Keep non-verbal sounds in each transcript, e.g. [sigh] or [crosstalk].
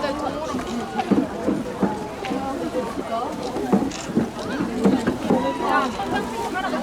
동호야 사랑해.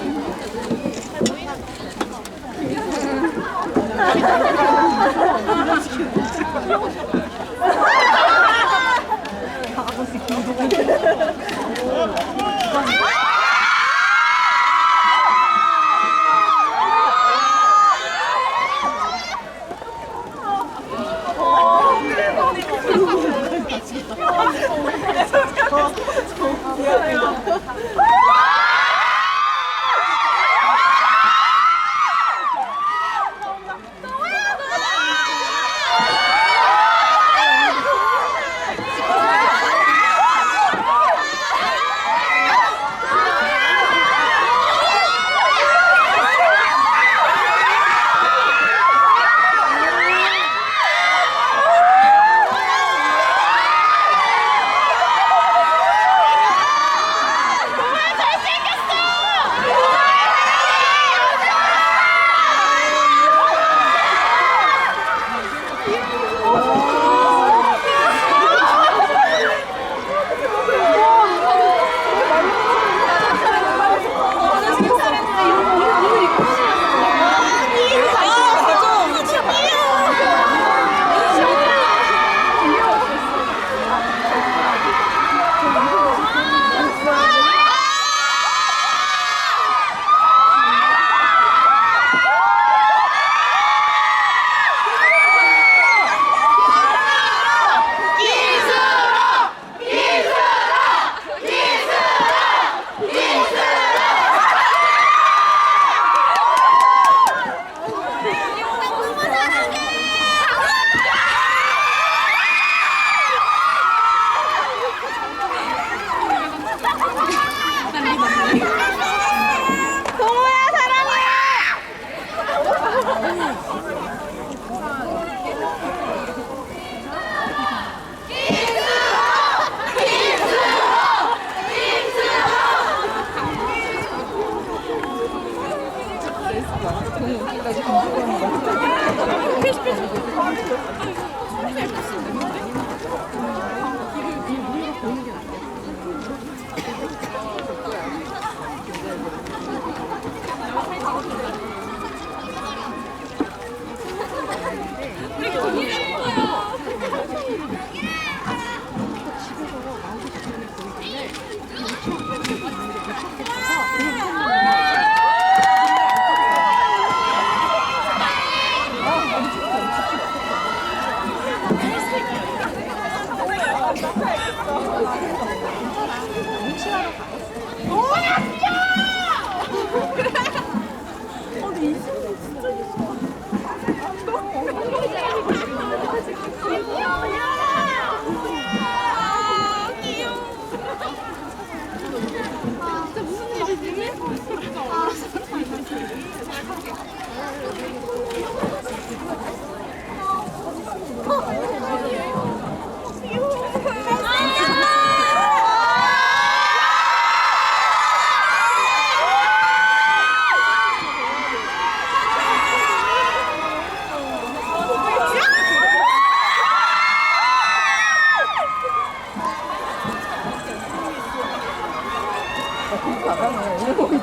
가방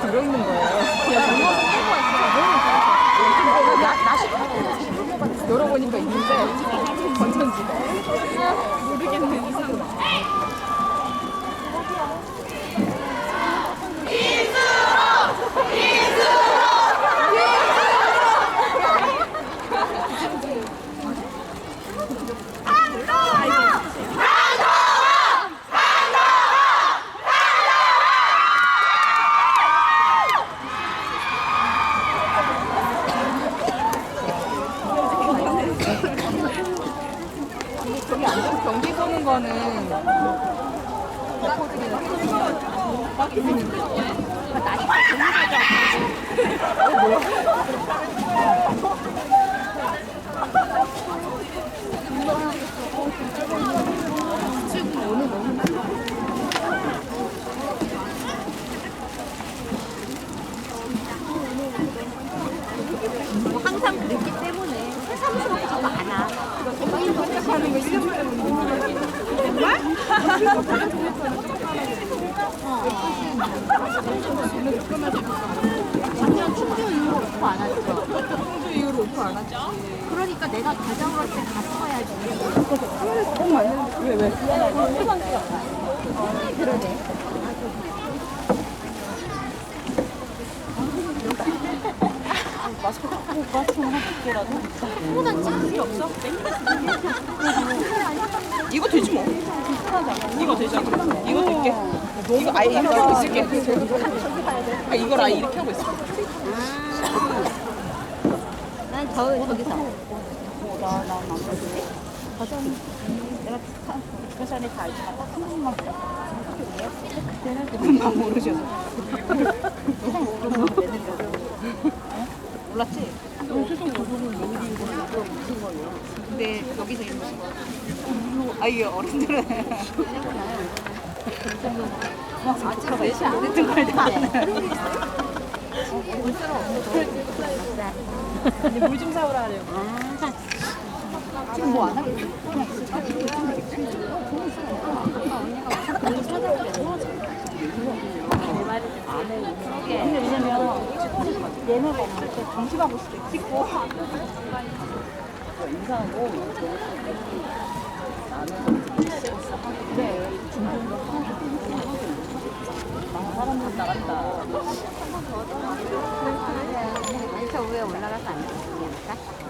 들어있는 거예요. 그냥 나, 나시 열어보니까 있는데 건전지. 모르겠네 이상. 저기 앉아서 경기 보는 거는 항상 그랬기 때문에 새삼스럽지가 않아. 하는 거 1년 만에 못 보는 거 작년 충주 이후로 오프 안 하죠. 청주 이후로 오프 안 하지. 그러니까 내가 가자고 할때 갔어야지. 왜 왜? 그러네. 마스크 딱 하고 마스크는 한 두께라도. 홍보단지 필요 없어? [laughs] 이거 되지 뭐. 이거 되지 않아? 이거 될게. 이거 아예 이렇게 하고 있을게. 아, 이걸 아예 이렇게 하고 있을게. 난 저, 저기서. 나나안 가지. 가자. 내가 회사에 다 알지만 딱한 번만. 그때는 모르셔서. 몰랐지? 근데 여기서 거. 아 이게 어른들은 아직 4시 안 됐던 걸 다. 물좀 사오라 하려고. 지금 뭐 안 하겠지? 근데 왜냐면 얘네가 없을 때 정신하고 있을 때 찍고. 인사하고. 그래 아, 사람들 나간다. 저 위에 올라가서? 우리